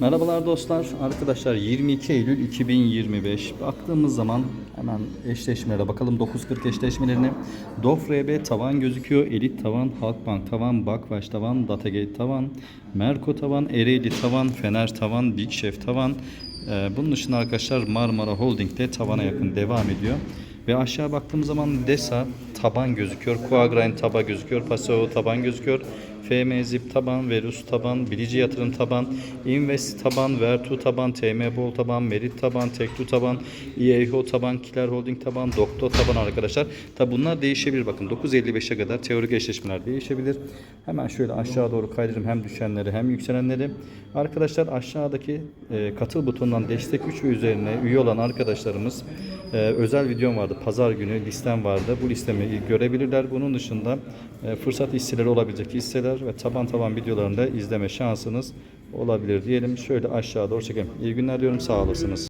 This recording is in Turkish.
Merhabalar dostlar. Arkadaşlar 22 Eylül 2025. Baktığımız zaman hemen eşleşmelere bakalım. 940 eşleşmelerini. Dof RB tavan gözüküyor. Elit tavan, Halkbank tavan, Bakvaş tavan, Datagate tavan, Merko tavan, Ereğli tavan, Fener tavan, Big Chef tavan. Ee, bunun dışında arkadaşlar Marmara Holding de tavana yakın devam ediyor. Ve aşağı baktığımız zaman DESA taban gözüküyor. Quagrain taba gözüküyor. Paseo taban gözüküyor. FM Zip taban, Verus taban, Bilici Yatırım taban, Invest taban, Vertu taban, TM Bol taban, Merit taban, Tektu taban, EAHO taban, Kiler Holding taban, Doktor taban arkadaşlar. Tabi bunlar değişebilir bakın 9.55'e kadar teorik eşleşmeler değişebilir. Hemen şöyle aşağı doğru kaydırayım hem düşenleri hem yükselenleri. Arkadaşlar aşağıdaki e, katıl butonundan destek 3 ve üzerine üye olan arkadaşlarımız e, özel videom vardı. Pazar günü listem vardı. Bu listemi görebilirler. Bunun dışında e, fırsat hisseleri olabilecek hisseler ve taban taban videolarını da izleme şansınız olabilir diyelim. Şöyle aşağı doğru çekelim. İyi günler diyorum. Sağ olasınız.